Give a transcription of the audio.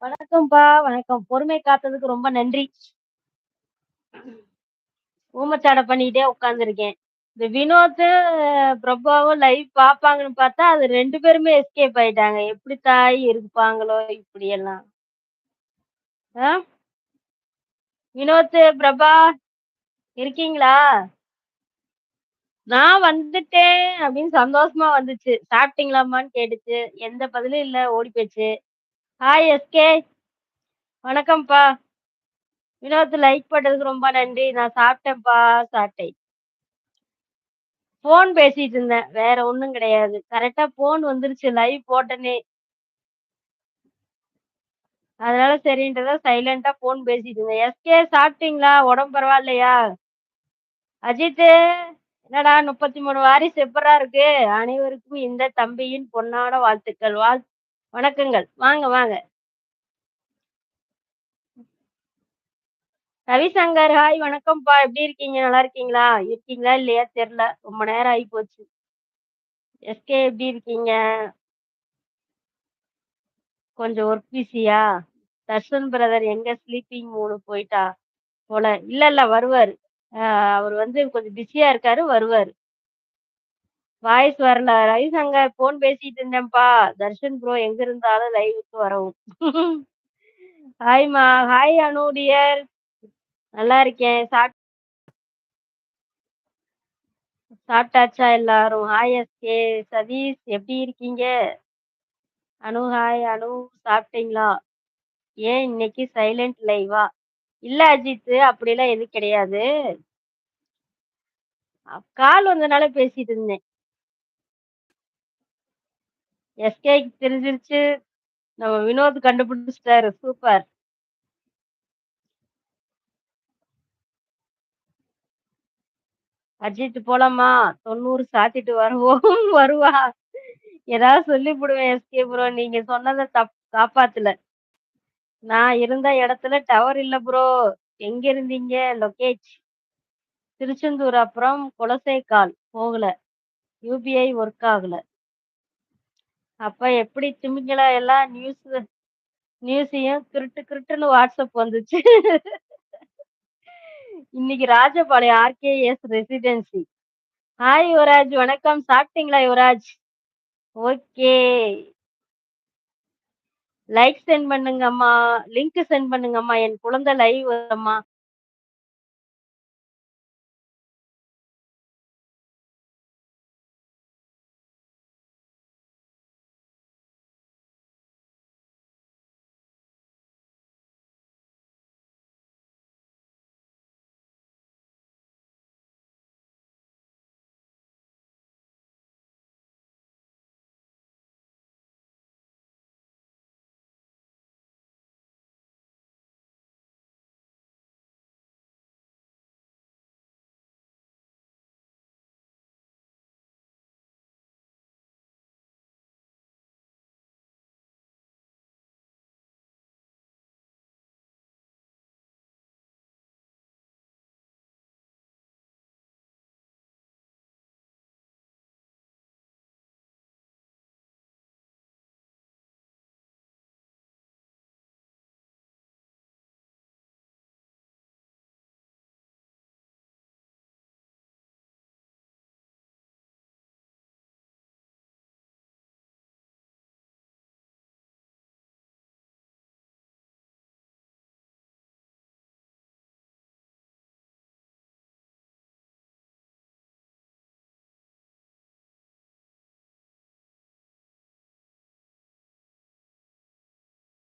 வணக்கம்ப்பா, வணக்கம். பொறுமை காத்ததுக்கு ரொம்ப நன்றி. ஊமச்சாடை பண்ணிட்டே உட்காந்துருக்கேன். இந்த வினோத் பிரபாவும் லைவ் பாப்பாங்கன்னு பார்த்தா, அது ரெண்டு பேருமே எஸ்கேப் ஆயிட்டாங்க. எப்படி தாய் இருப்பாங்களோ இப்படியெல்லாம்? ஆ? வினோத் பிரபா இருக்கீங்களா? நான் வந்துட்டேன் அப்படின்னு சந்தோஷமா வந்துச்சு. சாப்பிட்டீங்களாமான்னு கேட்டுச்சு. எந்த பதிலும் இல்ல. ஓடி போச்சு ஹாய் எஸ்கே. வணக்கம்ப்பா. வினோத் லைக் போட்டதுக்கு ரொம்ப நன்றி. நான் சாப்பிட்டேன்ப்பா, சாப்பிட்டேன். ஃபோன் பேசிட்டு இருந்தேன். வேற ஒன்றும் கிடையாது. கரெக்டா ஃபோன் வந்துருச்சு லைவ் போட்டனே. அதனால சரின்றத தான் ஃபோன் பேசிட்டு இருந்தேன். எஸ்கே சாப்பிட்டீங்களா? உடம்பு பரவாயில்லையா? அஜித்து, என்னடா 33 வாரிசு எப்புட்றா இருக்கு? அனைவருக்கும் இந்த தம்பியின் பொன்னான வாழ்த்துக்கள். வாழ் வணக்கங்கள். வாங்க, வாங்க. ரவிசங்கர், ஹாய் வணக்கம்ப்பா. எப்படி இருக்கீங்க? நல்லா இருக்கீங்களா? இருக்கீங்களா இல்லையா தெரில ரொம்ப நேரம் ஆகி போச்சு. எஸ்கே எப்படி இருக்கீங்க? கொஞ்சம் ஒர்க் பிஸியா? தர்ஷன் பிரதர் எங்க ஸ்லீப்பிங் மூணு போயிட்டா போல. இல்ல, இல்ல வருவாரு. அவர் வந்து கொஞ்சம் பிஸியா இருக்காரு, வருவார் வாய்ஸ் வரல. ரவிசங்கர் ஃபோன் பேசிட்டு இருந்தேன்ப்பா. தர்ஷன் ப்ரோ எங்க இருந்தாலும் லைவுக்கு வரவும். ஹாய்மா. Hi Anu dear. நல்லா இருக்கேன். சாப் சாப்பிட்டாச்சா எல்லாரும்? Hi SK. சதீஷ் எப்படி இருக்கீங்க? அனு ஹாய் அனு சாப்பிட்டீங்களா? ஏன் இன்னைக்கு சைலண்ட் லைவா? இல்ல அஜித்து, அப்படிலாம் எதுவும் கிடையாது. கால் வந்தனால பேசிட்டு இருந்தேன். எஸ்கேக்கு தெரிஞ்சிருச்சு. நம்ம வினோத் கண்டுபிடிச்சிட்டாரு. சூப்பர். அஜித் போலாமா? 90 சாத்திட்டு வருவோம். வருவா? ஏதாவது சொல்லிப்புடுவேன் எஸ்கே ப்ரோ. நீங்க சொன்னதை தப் காப்பாத்துல நான் இருந்த இடத்துல டவர் இல்ல ப்ரோ. எங்க இருந்தீங்க? லொகேஜ் திருச்செந்தூர் அப்புறம் குலசைக்கால் போகல. யூபிஐ ஒர்க் ஆகல. அப்ப எப்படி திமிங்கலா எல்லாம் நியூஸ் நியூஸையும் கிருட்டு கிருட்டுன்னு வாட்ஸ்அப் வந்துச்சு. இன்னைக்கு Rajapalayam RKS residency. Hi Yuvaraj வணக்கம். சாப்பிட்டீங்களா யுவராஜ்? ஓகே. லைக் சென்ட் பண்ணுங்கம்மா. லிங்க் சென்ட் பண்ணுங்கம்மா. என் குழந்தை லைவ் வரும்மா